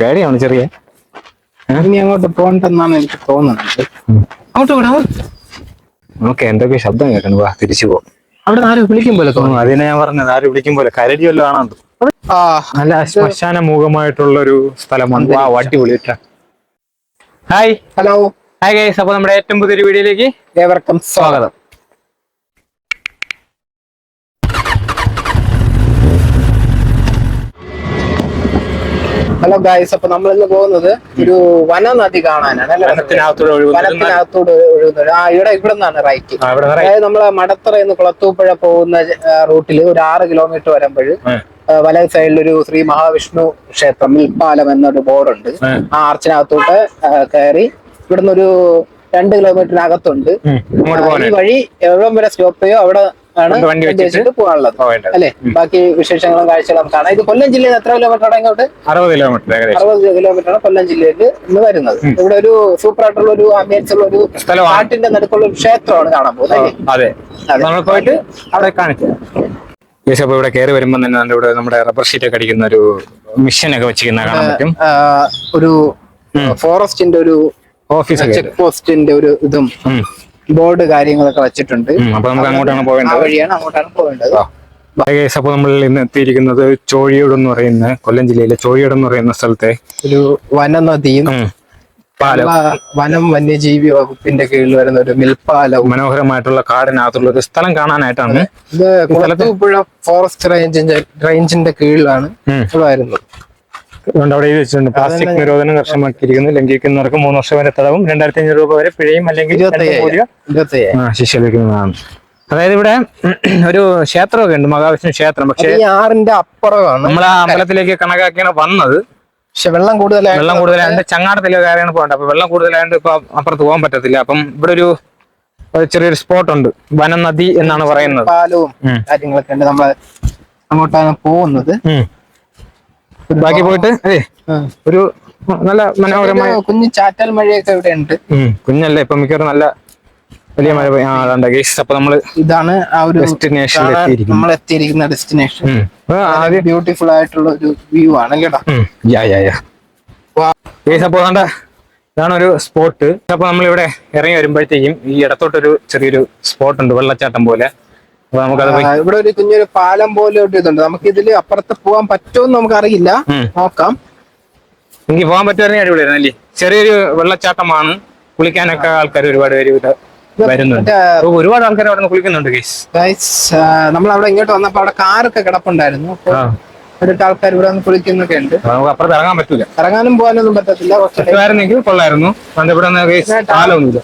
പേടിയാണ് ചെറിയ? ഇനി അങ്ങോട്ട് പോണ്ടെന്നാണ് എനിക്ക് തോന്നുന്നത്. അങ്ങോട്ട് വിടാ നമുക്ക് എന്തൊക്കെ ശബ്ദം കേൾക്കണു? വാ തിരിച്ചു പോ. അവിടെ ആരും വിളിക്കും പോലെ തോന്നുന്നു അതിനെ ഞാൻ പറഞ്ഞത് ആര് വിളിക്കും പോലെ. കരടി വല്ലതും ആണോ? ആ നല്ല ശ്മശാന മുഖമായിട്ടുള്ള ഒരു സ്ഥലമാണ് വാ വട്ടി വിളിട്ട ഹായ് ഹലോ ഹായ് ഗൈസ് അപ്പൊ നമ്മുടെ ഏറ്റവും പുതിയൊരു വീഡിയോയിലേക്ക് ഏവർക്കും സ്വാഗതം. ഹലോ ഗായ്സ് അപ്പൊ നമ്മൾ ഇന്ന് പോകുന്നത് ഒരു വനനദി കാണാനാണ് വനത്തിനകത്തൂടെ നദി. ഒഴുകുന്നത്. ആ ഇവിടെ ഇവിടെ നിന്നാണ് റൈറ്റ്. അതായത് നമ്മളെ മടത്തറയിന്ന് കുളത്തൂപ്പുഴ പോകുന്ന റൂട്ടിൽ ഒരു ആറ് കിലോമീറ്റർ വരുമ്പോൾ. വലത് സൈഡിൽ ഒരു ശ്രീ മഹാവിഷ്ണു ക്ഷേത്രം മിൽപ്പാലം എന്നൊരു ബോർഡുണ്ട്. ആ. ആർച്ചിനകത്തോട്ട് കയറി ഇവിടുന്ന് ഒരു രണ്ട് കിലോമീറ്ററിനകത്തുണ്ട്. ഈ വഴി എവിടം വരെ സ്റ്റോപ്പ് ചെയ്യോ അവിടെ ആണ് വണ്ടി വെച്ചിട്ട് പോകാനുള്ളത്. അല്ലെ? ബാക്കി വിശേഷങ്ങളും കാഴ്ചകളും കാണാം. ഇത് കൊല്ലം ജില്ലയിൽ എത്ര കിലോമീറ്റർ ഇങ്ങോട്ട്? അറുപത് കിലോമീറ്റർ ഏകദേശം. അറുപത് കിലോമീറ്റർ ആണ് കൊല്ലം ജില്ലയിൽ ഇന്ന് വരുന്നത്. ഇവിടെ ഒരു സൂപ്പർ ആയിട്ടുള്ള ഒരു ആംബിയൻസ് ഉള്ള ഒരു. കാട്ടിന്റെ നടുക്കുള്ള ഒരു ക്ഷേത്രമാണ് കാണാൻ പോകുന്നത് അതെ. നമ്മൾ പോയിട്ട് അവിടെ കാണിച്ചു അപ്പൊ ഇവിടെ കയറി വരുമ്പോൾ തന്നെ നമ്മുടെ ഇവിടെ നമ്മുടെ റബ്ബർ ഷീറ്റ് ഒക്കെ അടിക്കുന്ന ഒരു മിഷൻ ഒക്കെ വെച്ചിരിക്കുന്ന കാണാൻ പറ്റും. ഒരു ഫോറസ്റ്റിന്റെ ഒരു ഓഫീസ് ചെക്ക് പോസ്റ്റിന്റെ ഒരു ഇതും ബോർഡ് കാര്യങ്ങളൊക്കെ വെച്ചിട്ടുണ്ട്. അപ്പൊ നമുക്ക് അങ്ങോട്ടാണ് ആ പോകേണ്ടത് വഴിയാണ് അങ്ങോട്ടാണ് പോകേണ്ടത്. അപ്പോൾ നമ്മൾ ഇന്ന് എത്തിയിരിക്കുന്നത് ചോഴിയോട് എന്ന് പറയുന്ന കൊല്ലം ജില്ലയിലെ ചോഴിയോട് എന്ന് പറയുന്ന സ്ഥലത്തെ ഒരു വനനദിയും വനം വന്യജീവി വകുപ്പിന്റെ കീഴിൽ വരുന്ന ഒരു മിൽപ്പാലവും. മനോഹരമായിട്ടുള്ള കാടിനകത്തുള്ള ഒരു സ്ഥലം കാണാനായിട്ടാണ് ഇത് കുളത്തൂപ്പുഴ ഫോറസ്റ്റ് റേഞ്ചിന്റെ റേഞ്ചിന്റെ കീഴിലാണ്. വരുന്നത് അതുകൊണ്ട് അവിടെ എഴുതി വെച്ചിട്ടുണ്ട്. പ്ലാസ്റ്റിക് നിരോധനം കർശനമാക്കിയിരിക്കുന്നു. ലംഘിക്കുന്നവർക്ക് മൂന്ന് വർഷം വരെ തടവും. രണ്ടായിരത്തി അഞ്ഞൂറ് രൂപ വരെ പിഴയും അല്ലെങ്കിൽ ശിക്ഷ ലഭിക്കുന്നതാണ് അതായത് ഇവിടെ ഒരു ക്ഷേത്രമൊക്കെ ഉണ്ട്. മഹാവിഷ്ണു ക്ഷേത്രം. പക്ഷേ ആറിന്റെ അപ്പുറമാണ്. നമ്മൾ ആ അമ്പലത്തിലേക്ക് കണക്കാക്കിയാണ് വന്നത്. പക്ഷെ വെള്ളം കൂടുതലായി വെള്ളം കൂടുതലായതുകൊണ്ട് ചങ്ങാടത്തിലേക്ക് കാര്യമാണ് പോകേണ്ടത് അപ്പൊ വെള്ളം കൂടുതലായതുകൊണ്ട് ഇപ്പൊ അപ്പുറത്ത് പോകാൻ പറ്റത്തില്ല. അപ്പം ഇവിടെ ഒരു ചെറിയൊരു സ്പോട്ട് ഉണ്ട്. വനം നദി എന്നാണ് പറയുന്നത്. പാലവും. കാര്യങ്ങളൊക്കെ ഉണ്ട്. നമ്മൾ അങ്ങോട്ടാണ് പോകുന്നത്. ബാക്കി പോയിട്ട് അതെ ഒരു നല്ല മനോഹരമായ കുഞ്ഞു ചാറ്റൽ മഴയൊക്കെ ഇവിടെ ഉണ്ട്. കുഞ്ഞല്ലേ ഇപ്പൊ മിക്കവാറും നല്ല വലിയ മഴ അപ്പൊ നമ്മൾ ഇതാണ് ആ ഒരു ഡെസ്റ്റിനേഷൻ നമ്മൾ എത്തിയിരിക്കുന്ന. ഡെസ്റ്റിനേഷൻ ബ്യൂട്ടിഫുൾ ആയിട്ടുള്ള ഒരു വ്യൂ ആണ് കേട്ടോ അപ്പൊ വേണ്ട ഇതാണ് ഒരു സ്പോട്ട് അപ്പൊ നമ്മളിവിടെ ഇറങ്ങി വരുമ്പോഴത്തേക്കും ഈ ഇടത്തോട്ടൊരു ചെറിയൊരു സ്പോട്ട് ഉണ്ട് വെള്ളച്ചാട്ടം പോലെ. ഇവിടെ ഒരു കുഞ്ഞൊരു പാലം പോലെ ഒരു ഇതുണ്ട്. നമുക്ക് ഇതിൽ അപ്പുറത്ത് പോകാൻ പറ്റുമെന്ന് നമുക്ക് അറിയില്ല. നോക്കാം. എനിക്ക് പോകാൻ പറ്റുമായിരുന്നെങ്കിൽ അടിപൊളിയായിരുന്നു അല്ലേ? ചെറിയൊരു വെള്ളച്ചാട്ടമാണ്. കുളിക്കാനൊക്കെ ആൾക്കാർ ഒരുപാട് പേര് വരുന്നുണ്ട്. ഒരുപാട് ആൾക്കാർ അവിടെ നിന്ന് കുളിക്കുന്നുണ്ട് നമ്മൾ അവിടെ ഇങ്ങോട്ട് വന്നപ്പോ അവിടെ കാറൊക്കെ കിടപ്പുണ്ടായിരുന്നു. അടുത്ത ആൾക്കാർ ഇവിടെ വന്ന് കുളിക്കുന്നൊക്കെ ഉണ്ട്. നമുക്ക് അപ്പുറത്ത് ഇറങ്ങാൻ പറ്റൂല. ഇറങ്ങാനും പോകാനൊന്നും പറ്റത്തില്ല പറ്റുമായിരുന്നെങ്കിൽ കൊള്ളായിരുന്നു. ഇവിടെ നിന്ന് കാലമൊന്നുമില്ല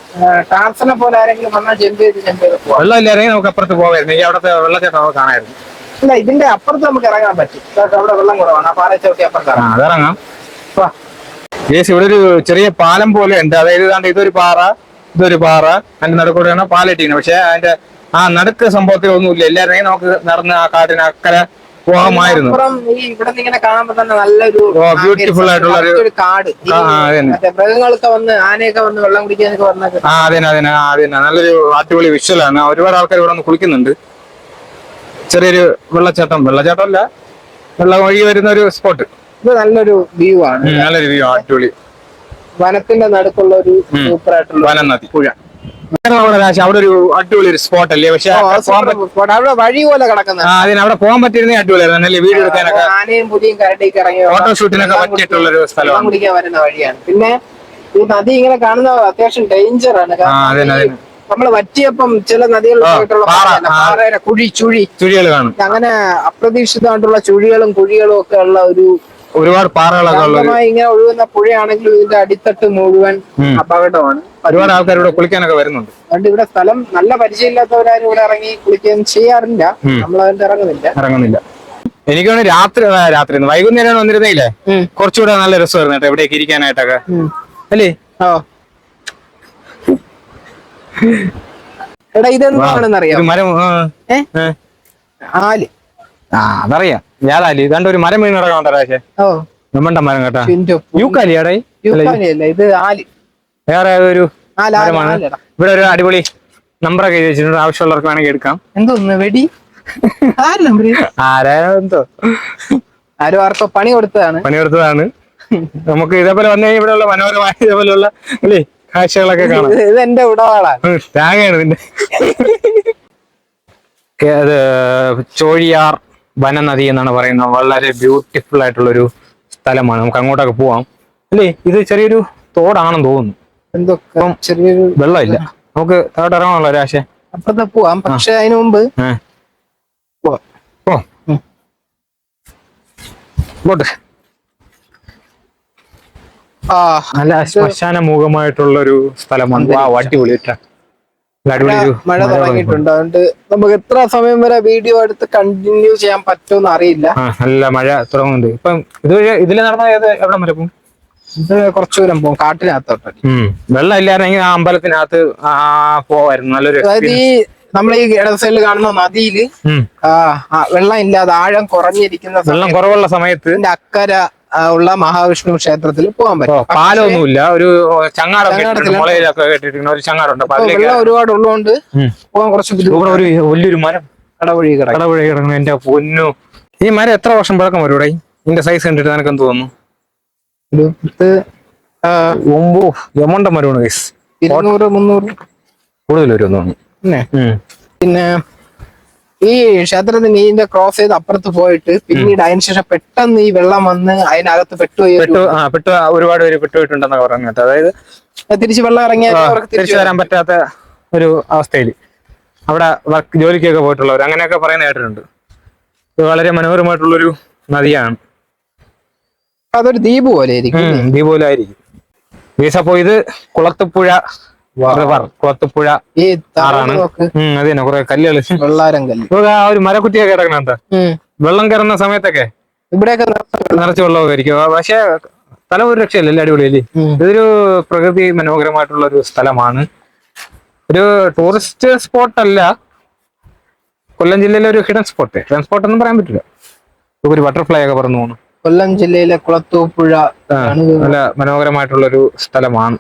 ടാർസനെ പോലെ ആരെങ്കിലും വന്നാൽ ജമ്പ് ചെയ്ത് ജമ്പ് ചെയ്ത് വെള്ളം ഇല്ലായിരുന്നെങ്കിൽ നമുക്ക് അപ്പുറത്ത് പോവായിരുന്നു അവിടുത്തെ വെള്ളച്ചാട്ടം നമുക്ക് കാണായിരുന്നു ഇല്ല ഇതിന്റെ അപ്പുറത്ത് നമുക്ക് ഇറങ്ങാൻ പറ്റും. അവിടെ വെള്ളം കുറവാണ്. ആ പാലച്ചവിട്ടി ചവിട്ടി അപ്പുറത്ത് ഇറങ്ങാം. അതിറങ്ങാം. ജേസ് ഇവിടെ ഒരു ചെറിയ പാലം പോലെ ഉണ്ട്. അതായത് ഇതാണ്ട് ഇതൊരു പാറ ഇതൊരു പാറ. അതിന്റെ നടുക്കൂടെയാണ് പാലിട്ടിരിക്കുന്നത് പക്ഷെ അതിന്റെ ആ നടുക്ക് സംഭവത്തിൽ ഒന്നുമില്ല എല്ലാവരെയും നമുക്ക് നടന്ന് ആ കാട്ടിന് അക്കരെ പോകാമായിരുന്നു ബ്യൂട്ടിഫുൾ ഈ ഇവിടെ നിന്ന് ഇങ്ങനെ കാണുമ്പോ തന്നെ നല്ലൊരു beautiful ആയിട്ടുള്ള ഒരു- കാട്. മൃഗങ്ങളൊക്കെ വന്ന് ആനയൊക്കെ വന്ന് വെള്ളം കുടിക്കാനൊക്കെ ആ അതെ അതെ അതെ നല്ലൊരു അടിപൊളി വിഷ്വലാണ് ഒരുപാട് ആൾക്കാർ ഇവിടെ വന്ന് കുളിക്കുന്നുണ്ട്. ചെറിയൊരു വെള്ളച്ചാട്ടം വെള്ളച്ചാട്ടം അല്ല വെള്ളം ഒഴുകി വരുന്ന ഒരു സ്പോട്ട് ഇത് നല്ലൊരു വ്യൂ ആണ്. നല്ലൊരു വ്യൂ അടിപൊളി. വനത്തിന്റെ നടുക്കുള്ള ഒരു സൂപ്പർ ആയിട്ടുള്ള വനം നദി. പുഴ. അവിടെ ദാ അവിടെ ഒരു അടിപൊളി ഒരു സ്പോട്ട് അല്ലേ? പക്ഷെ ഓ, അവിടെ അത് പോകാൻ വഴി പോലെ അതിന് അവിടെ പറ്റിയിരുന്നേ അടിപൊളിയായിരുന്നു. അല്ലേ? എടുക്കാനൊക്കെ ആനയും പുലിയും കരടിയൊക്കെ ഇറങ്ങി ഫോട്ടോഷൂട്ടിനൊക്കെ പറ്റിയിട്ടുള്ള ഒരു സ്ഥലമാണ്. കുടിക്കാൻ വരുന്ന വഴിയാണ്. പിന്നെ ഈ നദി ഇങ്ങനെ കാണുന്ന അത്യാവശ്യം ഡേഞ്ചർ ആണ്. നമ്മൾ വറ്റിയപ്പം ചില പാറയുടെ കുഴി ചുഴി. ചുഴികൾ കാണും. അങ്ങനെ അപ്രതീക്ഷിതമായിട്ടുള്ള ചുഴികളും കുഴികളും ഒക്കെ ഉള്ള ഒരു ഒരുപാട് പാറകളൊക്കെ ഇങ്ങനെ ഒഴുകുന്ന പുഴയാണെങ്കിലും ഇതിന്റെ അടിത്തട്ട് മുഴുവൻ. അപകടമാണ്. ഒരുപാട് ആൾക്കാർ ഇവിടെ കുളിക്കാനൊക്കെ വരുന്നുണ്ട്. അതുകൊണ്ട് ഇവിടെ സ്ഥലം നല്ല പരിചയമില്ലാത്തവരാരും ഇവിടെ ഇറങ്ങി കുളിക്കുകയും ചെയ്യാറില്ല. നമ്മൾ അതിന്റെ ഇറങ്ങുന്നില്ല. ഇറങ്ങുന്നില്ല. എനിക്ക് തോന്നുന്നു രാത്രി രാത്രി വൈകുന്നേരം വന്നിരുന്നില്ലേ ഉം. കുറച്ചുകൂടെ നല്ല രസം കേട്ടോ എവിടെയൊക്കെ ഇരിക്കാനായിട്ടൊക്കെ. അല്ലേ? ഓ എടാ ഇതെന്താണെന്ന് അറിയാം ഒരു മരം ഏ. ആൽ. ആ അതറിയാം. യാതാലി ഇതാണ്ട് ഒരു മരം വീണ് കിടക്കാൻ പക്ഷേ ഓ. നമ്മണ്ട മരം കേട്ടാ. യൂക്കാലിയാടേ ഇത് ആലി. വേറെ മരമാണ്? ഇവിടെ ഒരു അടിപൊളി നമ്പറൊക്കെ എഴുതി വെച്ചിട്ടുണ്ട് ആവശ്യമുള്ളവർക്ക് വേണമെങ്കിൽ എടുക്കാം. എന്തോന്ന്? വെടി? ആരോ എന്തോ? ആരും ആർക്കോ പണി കൊടുത്തതാണ്. പണിയെടുത്തതാണ് നമുക്ക് ഇതേപോലെ വന്നു കഴിഞ്ഞാൽ ഇവിടെയുള്ള മനോഹരമായ ഇതേപോലെയുള്ള അല്ലേ കാഴ്ചകളൊക്കെ കാണാം. ഇത് എന്റെ ഉടവാളാണ് തേങ്ങയാണ് ചോഴിയാർ വനനദി എന്നാണ് പറയുന്നത്. വളരെ ബ്യൂട്ടിഫുൾ ആയിട്ടുള്ള ഒരു സ്ഥലമാണ്. നമുക്ക് അങ്ങോട്ടൊക്കെ പോവാം. അല്ലേ? ഇത് ചെറിയൊരു തോടാണെന്ന് തോന്നുന്നു. എന്തൊക്കെ? ചെറിയൊരു വെള്ളമില്ല. നമുക്ക് താഴോട്ട് ഇറങ്ങാനുള്ള ഒരാശ അപ്പുറത്തെ പോവാം. പക്ഷെ അതിനു മുമ്പ് ഓ നല്ല ശ്മശാന മുഖമായിട്ടുള്ള ഒരു സ്ഥലമാണ് അടിപൊളി കേട്ടോ. നല്ല അടിപൊളി ഒരു മഴ തുടങ്ങിയിട്ടുണ്ട്. അതുകൊണ്ട് നമുക്ക് എത്ര സമയം വരെ വീഡിയോ എടുത്ത് കണ്ടിന്യൂ ചെയ്യാൻ പറ്റുമെന്ന് അറിയില്ല. നല്ല മഴ തുടങ്ങുന്നുണ്ട്. ഇപ്പം ഇത് ഇതിൽ നടന്ന ഏത് എവിടെ വരെ പോകും ഇത് കുറച്ചു ദൂരം പോകും കാട്ടിനകത്തോട്ട്. വെള്ളം ഇല്ലായിരുന്നെങ്കിൽ ആ അമ്പലത്തിനകത്ത് പോവായിരുന്നു. നല്ലൊരു അതായത് ഈ നമ്മൾ ഈ ഇടത് സൈഡിൽ കാണുന്ന നദിയിൽ വെള്ളം ഇല്ലാതെ ആഴം കുറഞ്ഞിരിക്കുന്ന വെള്ളം കുറവുള്ള സമയത്ത് അക്കര ഉള്ള മഹാവിഷ്ണു ക്ഷേത്രത്തിൽ പോകാൻ പറ്റും. പാലൊന്നുമില്ല. ഒരു വെള്ളം ഒരുപാട് ഉള്ളതുകൊണ്ട് പോകാൻ കുറച്ച് ഒരു വലിയൊരു മരം. കടവഴി കടവഴി കിടക്കണം എന്റെ പൊന്നു. ഈ മരം എത്ര വർഷം പഴക്കം വരും ഇവിടെ? ഇതിന്റെ സൈസ് കണ്ടിട്ട് നിനക്ക് എന്ത് തോന്നുന്നു? ഒരു പത്ത്, ആ, ഒമ്പോ യമണ്ട മരമാണ് ഗൈസ് ഇരുന്നൂറ് മുന്നൂറ്. കൂടുതൽ വരും തോന്നുന്നു. പിന്നെ ഈ ക്ഷേത്രത്തിന് ഇതിന്റെ ക്രോസ് ചെയ്ത് അപ്പുറത്ത് പോയിട്ട് പിന്നീട് അതിന് ശേഷം പെട്ടെന്ന് ഈ വെള്ളം വന്ന് അതിനകത്ത് പെട്ടുപോയി പെട്ടു ഒരുപാട് പേര് പെട്ടുപോയിട്ടുണ്ടെന്നൊക്കെ പറഞ്ഞത്. അതായത് തിരിച്ച് വെള്ളം ഇറങ്ങിയ തിരിച്ചു വരാൻ പറ്റാത്ത ഒരു അവസ്ഥയിൽ അവിടെ വർക്ക് ജോലിക്കൊക്കെ പോയിട്ടുള്ളവർ അങ്ങനെയൊക്കെ പറയുന്ന കേട്ടിട്ടുണ്ട്. ഇത് വളരെ മനോഹരമായിട്ടുള്ളൊരു നദിയാണ്. അതൊരു ദ്വീപ് പോലെ ആയിരിക്കും ദ്വീപ് പോലെ ആയിരിക്കും. അപ്പോ ഇത് കുളത്തുപുഴ ഈ ആറാണ്. അത് തന്നെ കുറെ കല്ലുകൾ വെള്ളാരം കല്ല്. ആ ഒരു മരക്കുറ്റിയൊക്കെ കിടക്കണ എന്താ? വെള്ളം കയറുന്ന സമയത്തൊക്കെ ഇവിടെയൊക്കെ നിറച്ച് വെള്ളമൊക്കെ ആയിരിക്കും. പക്ഷെ സ്ഥലം ഒരു രക്ഷയല്ല എല്ലാ അടിപൊളിയല്ലേ. ഇതൊരു പ്രകൃതി മനോഹരമായിട്ടുള്ള ഒരു സ്ഥലമാണ്. ഒരു ടൂറിസ്റ്റ് സ്പോട്ട് അല്ല. കൊല്ലം ജില്ലയിലെ ഒരു ഹിഡൻ സ്പോട്ട് ഹിഡൻ സ്പോട്ട് ഒന്നും പറയാൻ പറ്റില്ല. ഒരു ബട്ടർഫ്ലൈ ഒക്കെ പറന്നു പോകുന്നു കൊല്ലം ജില്ലയിലെ കുളത്തൂപ്പുഴ നല്ല മനോഹരമായിട്ടുള്ള ഒരു സ്ഥലമാണ്.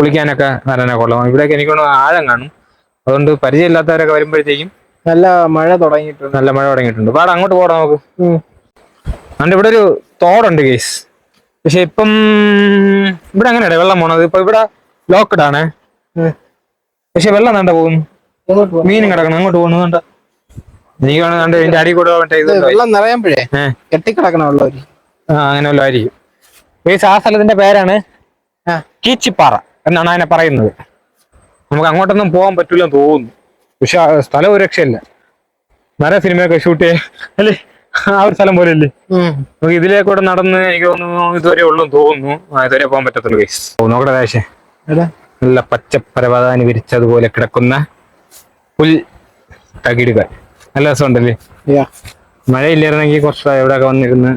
കുളിക്കാനൊക്കെ നല്ല കൊള്ളാം. ഇവിടെയൊക്കെ എനിക്കൊന്ന് ആഴം കാണും. അതുകൊണ്ട് പരിചയമില്ലാത്തവരൊക്കെ വരുമ്പോഴത്തേക്കും നല്ല മഴ തുടങ്ങിയിട്ടുണ്ട്. നല്ല മഴ തുടങ്ങിയിട്ടുണ്ട്. പാടെ അങ്ങോട്ട് പോടാം നമുക്ക്. അതുകൊണ്ട് ഇവിടെ ഒരു തോടുണ്ട് കേസ് പക്ഷെ ഇപ്പം ഇവിടെ അങ്ങനെയാണ് വെള്ളം പോണത്? ഇപ്പൊ ഇവിടെ ലോക്ക്ഡ് ആണ്. പക്ഷെ വെള്ളം വേണ്ട പോകുന്നു? മീനും കിടക്കണം. അങ്ങോട്ട് പോകുന്നു അടി കൂടെ മറ്റേ ഇത് ഇത് വെള്ളം നിറയുമ്പോഴേ ഏ. കെട്ടിക്കിടക്കണ വെള്ളം ആ അങ്ങനെ വല്ലതും ആയിരിക്കും. ആ സ്ഥലത്തിന്റെ പേരാണ്. കീച്ചിപ്പാറ. എന്നാണ് അതിനെ പറയുന്നത്. നമുക്ക് അങ്ങോട്ടൊന്നും പോകാൻ പറ്റില്ലെന്ന് തോന്നുന്നു. പക്ഷെ സ്ഥലം ഒരു രക്ഷയല്ല. നിറയെ സിനിമയൊക്കെ ഷൂട്ട് ചെയ്യാൻ. അല്ലേ? ആ ഒരു സ്ഥലം പോലെ അല്ലേ? നമുക്ക് നമുക്ക് ഇതിലേക്കൂടെ നടന്ന് എനിക്ക് തോന്നുന്നു ഇതുവരെ ഉള്ളു തോന്നുന്നു. ആ, ഇതുവരെ പോകാൻ പറ്റത്തുള്ളൂ കേസ് നോക്കട്ടെ ദേശേ നല്ല പച്ചപ്പരവതാനി വിരിച്ചതുപോലെ കിടക്കുന്ന പുൽ തകിടുകൾ. നല്ല രസമുണ്ടല്ലേ. മഴയില്ലായിരുന്നെങ്കിൽ കുറച്ച് എവിടെയൊക്കെ വന്നിരുന്ന്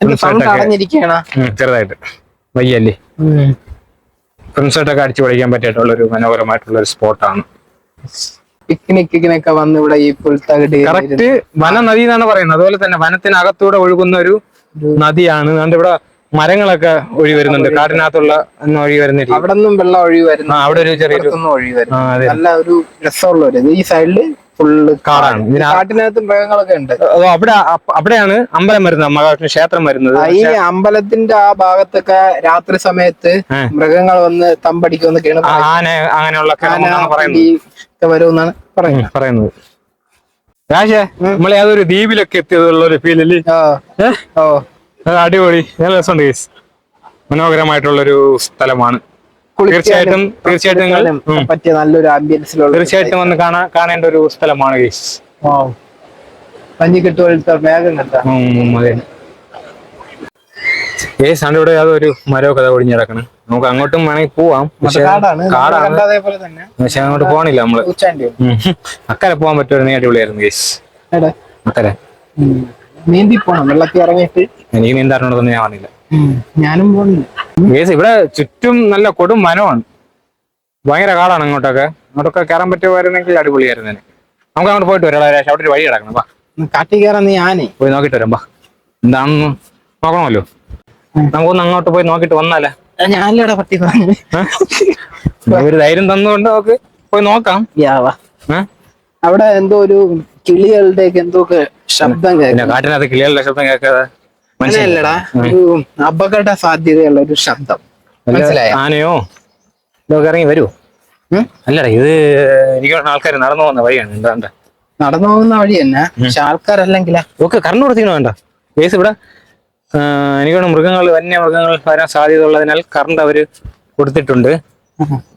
സൗണ്ട് ഫ്രണ്ട്സായിട്ടൊക്കെ അടഞ്ഞിരിക്കണ ഉം, ചെറുതായിട്ട്. വയ്യല്ലേ? ഫ്രണ്ട്സായിട്ടൊക്കെ അടിച്ചു പഠിക്കാൻ പറ്റിയിട്ടുള്ള ഒരു മനോഹരമായിട്ടുള്ള ഒരു സ്പോട്ടാണ്. പിക്നിക്കിനൊക്കെ വന്ന് ഇവിടെ ഈ പുൽത്തകടി കറക്റ്റ് വന നദി എന്നാണ് പറയുന്നത്. അതുപോലെ തന്നെ വനത്തിനകത്തൂടെ ഒഴുകുന്ന ഒരു നദിയാണ്. അതുകൊണ്ട് ഇവിടെ മരങ്ങളൊക്കെ ഒഴി വരുന്നുണ്ട്. കാടിനകത്തുള്ള ഒന്നും ഒഴി വരുന്നില്ല. അവിടെ നിന്നും വെള്ളം ഒഴി വരുന്നു. അവിടെ ഒരു ചെറിയ പുറത്തുനിന്നും ഒഴി വരുന്നു. നല്ല ഒരു രസമുള്ള ഒരു ഈ സൈഡിൽ ഫുള്ള് കാടാണ്. കാട്ടിനകത്ത് മൃഗങ്ങളൊക്കെ ഉണ്ട്. അവിടെ അവിടെയാണ് അമ്പലം വരുന്നത്. മഹാവിഷ്ണു ക്ഷേത്രം വരുന്നത്. ഈ അമ്പലത്തിന്റെ ആ ഭാഗത്തൊക്കെ രാത്രി സമയത്ത് മൃഗങ്ങൾ വന്ന് തമ്പടിക്കുമെന്നൊക്കെയാണ് ആന അങ്ങനെയുള്ള വരുമെന്നാണ് പറയുന്നത്. പറയുന്നത്. രാശേ നമ്മൾ ഏതൊരു ദ്വീപിലൊക്കെ എത്തിയതുള്ള ഒരു ഫീലല്ലേ അല്ലേ ഓ. അടിപൊളി. നല്ല രസമുണ്ട് കേസ് മനോഹരമായിട്ടുള്ളൊരു സ്ഥലമാണ്. തീർച്ചയായിട്ടും തീർച്ചയായിട്ടും നിങ്ങൾ പറ്റിയ നല്ലൊരു ആംബിയൻസിലുള്ള തീർച്ചയായിട്ടും വന്ന് കാണാ കാണേണ്ട ഒരു സ്ഥലമാണ് കേസ് പഞ്ഞിക്കെട്ട് പോലത്തെ മേഘം കണ്ട അതെ. കേസ് ആണ് ഇവിടെ അതൊരു മരോ കഥ ഒടിഞ്ഞ് കിടക്കണ്. നമുക്ക് അങ്ങോട്ടും വേണമെങ്കിൽ പോവാം. പക്ഷെ കാടാണ്. പക്ഷെ അങ്ങോട്ട് പോകണില്ല നമ്മൾ. അക്കരെ പോവാൻ പറ്റുമായിരുന്നു അടിപൊളിയായിരുന്നു കേസ് അക്കരെ. നീന്തി പോണം വെള്ളത്തിൽ ഇറങ്ങിയിട്ട്. എനിക്ക് നീന്താറുണ്ടെന്ന് ഞാൻ പറഞ്ഞില്ല. ഞാനും പോകുന്നില്ല ഇവിടെ ചുറ്റും നല്ല കൊടും വനമാണ്. ഭയങ്കര കാടാണ് അങ്ങോട്ടൊക്കെ. അങ്ങോട്ടൊക്കെ കയറാൻ പറ്റുമായിരുന്നെങ്കിൽ അടിപൊളിയായിരുന്നു നമുക്ക് അങ്ങോട്ട് പോയിട്ട് വരാം അവിടെ ഒരു വഴി കിടക്കണം വാ. കാട്ടി കയറാൻ നീ ആനേ. പോയി നോക്കിട്ട് വരാം വാ. എന്താണെന്ന് നോക്കണമല്ലോ. നമുക്കൊന്ന് അങ്ങോട്ട് പോയി നോക്കിട്ട് വന്നാലേ. പട്ടി പറഞ്ഞു ഒരു ധൈര്യം തന്നുകൊണ്ട് നമുക്ക് പോയി നോക്കാം? അവിടെ എന്തോ ഒരു കിളികളുടെ എന്തോ ഒക്കെ ശബ്ദം കാട്ടിനകത്ത് കിളികളുടെ ശബ്ദം കേൾക്കാതെ മനസ്സിലല്ലടാ ഒരു അപകട സാധ്യതയുള്ള ഒരു ശബ്ദം. മനസ്സിലായോ? ആനയോ? ഇതൊക്കെ ഇറങ്ങി വരൂ. അല്ലടാ ഇത് എനിക്ക് ആൾക്കാർ നടന്നു പോകുന്ന വഴിയാണ്. എന്താ എന്താ? നടന്നു പോകുന്ന വഴി തന്നെ പക്ഷെ ആൾക്കാരല്ലെങ്കിലാ. ഓക്കെ കറണ്ട് കൊടുത്തിക്കണോ വേണ്ട? കേസ് ഇവിടെ ആ, എനിക്ക് വന്യ മൃഗങ്ങൾ വരാൻ സാധ്യത ഉള്ളതിനാൽ കറണ്ട് അവർ കൊടുത്തിട്ടുണ്ട്.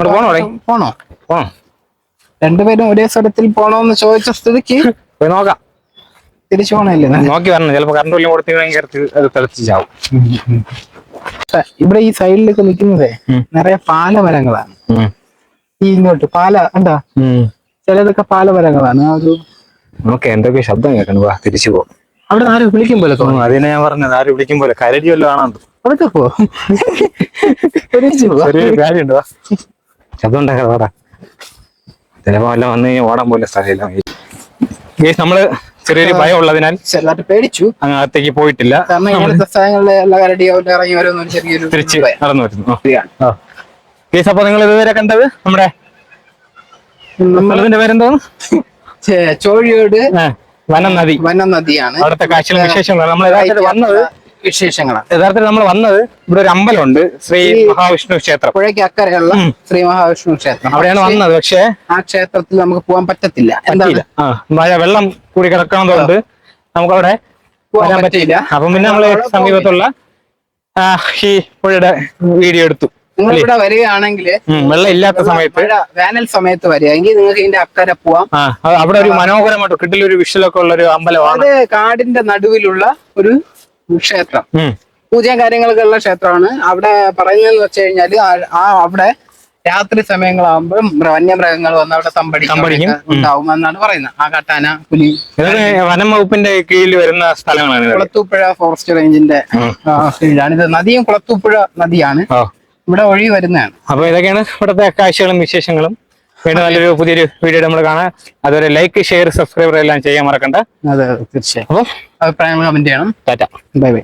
പോണോ പോണോ? പോണോ? രണ്ടുപേരും ഒരേ സ്ഥലത്തിൽ പോണോന്ന് ചോദിച്ച സ്ഥിതിക്ക്? പോയി നോക്കാം. തിരിച്ചു പോണല്ലേ നോക്കി വരണം. ചിലപ്പോ കറണ്ട് വല്ലതും കൊടുത്തില്ലെങ്കിൽ അത് തിളച്ച് ചാവും. ഇവിടെ ഈ സൈഡിലൊക്കെ നിൽക്കുന്നതേ നിറയെ പാലമരങ്ങളാണ്. ഈ ഇങ്ങോട്ട് പാല എന്താ ചിലതൊക്കെ പാലമരങ്ങളാണ്. ആ ഒരു നമുക്ക് എന്തൊക്കെ ശബ്ദം കേൾക്കണം. വാ തിരിച്ചു പോകും അവിടെ ആരും വിളിക്കും പോലെ തോന്നുന്നു. അതിനെ ഞാൻ പറഞ്ഞത്. ആര് വിളിക്കും പോലെ. കരടി വല്ലതും കാണാൻ അതൊക്കെ പോ. പോ. കാര്യമുണ്ട് വാ. ശബ്ദം ഉണ്ടാക്കാതെ വാടാ. ചിലപ്പോ വല്ല വന്നു കഴിഞ്ഞാൽ ഓടാൻ പോലെ സ്ഥലമില്ല. നമ്മൾ ചെറിയൊരു ഭയം ഉള്ളതിനാൽ ചെറുതായിട്ട് പേടിച്ചു. അങ്ങനത്തേക്ക് പോയിട്ടില്ല. കാരണം ഇങ്ങനത്തെ സ്ഥലങ്ങളിലെ എല്ലാ കരടിയോ ഇറങ്ങി വരുന്ന ചെറിയൊരു തിരിച്ച്. നടന്നു വരുന്നു. ഗേസ് അപ്പൊ നിങ്ങൾ ഇതുവരെ കണ്ടത്? നമ്മുടെ നമ്മളിതിന്റെ പേരെന്തോന്ന് ചോഴിയോട് വനനദി വനം നദി. വനം നദിയാണ്. അവിടുത്തെ കാഴ്ചയിലെ വിശേഷങ്ങൾ നമ്മൾ വന്നത് വിശേഷങ്ങളാണ്. യഥാർത്ഥത്തിൽ നമ്മൾ വന്നത് ഇവിടെ ഒരു അമ്പലമുണ്ട്. ശ്രീ മഹാവിഷ്ണു ക്ഷേത്രം. പുഴയ്ക്ക് അക്കരയുള്ള ശ്രീ മഹാവിഷ്ണു ക്ഷേത്രം. അവിടെയാണ് വന്നത്. പക്ഷേ ആ ക്ഷേത്രത്തിൽ നമുക്ക് പോകാൻ പറ്റത്തില്ല. എന്താ? മഴ വെള്ളം കൂടി കിടക്കണതുകൊണ്ട് നമുക്ക് അവിടെ പോകാൻ വരാൻ പറ്റിയില്ല. അപ്പൊ പിന്നെ നമ്മൾ സമീപത്തുള്ള ഈ പുഴയുടെ വീഡിയോ എടുത്തു. നിങ്ങൾ ഇവിടെ വരികയാണെങ്കിൽ വെള്ളം ഇല്ലാത്ത സമയത്ത്. വേനൽ സമയത്ത് വരിക എങ്കിൽ നിങ്ങൾക്ക് ഇതിന്റെ അക്കരെ പോവാം. അവിടെ ഒരു മനോഹരമായിട്ട് കിട്ടിലൊരു വിഷലൊക്കെ ഉള്ള ഒരു അമ്പലമാണ്. അത് കാടിന്റെ നടുവിലുള്ള ഒരു ക്ഷേത്രം. പൂജയും കാര്യങ്ങളൊക്കെ ഉള്ള ക്ഷേത്രമാണ്. അവിടെ പറയുന്നതെന്ന് വെച്ച് കഴിഞ്ഞാൽ ആ- അവിടെ രാത്രി സമയങ്ങളാകുമ്പോൾ വന്യമൃഗങ്ങൾ വന്ന് അവിടെ തമ്പടിക്കും. ഉണ്ടാവും എന്നാണ് പറയുന്നത്. ആ കാട്ടാന പുലി വനം വകുപ്പിന്റെ കീഴിൽ വരുന്ന സ്ഥലങ്ങളാണ്. കുളത്തൂപ്പുഴ ഫോറസ്റ്റ് റേഞ്ചിന്റെ. കീഴിലാണ്. ഇത് നദിയും കുളത്തൂപ്പുഴ നദിയാണ്. ഇവിടെ ഒഴി വരുന്നതാണ്. അപ്പൊ ഇതൊക്കെയാണ് ഇവിടുത്തെ കാഴ്ചകളും വിശേഷങ്ങളും. വീണ്ടും നല്ലൊരു പുതിയൊരു വീഡിയോ നമ്മൾ കാണാം. അതുപോലെ ലൈക്ക് ഷെയർ സബ്സ്ക്രൈബർ എല്ലാം ചെയ്യാൻ മറക്കണ്ട. അതെ തീർച്ചയായും. അപ്പൊ അഭിപ്രായങ്ങൾ കമന്റ് ചെയ്യണം. ടാറ്റ. Bye bye.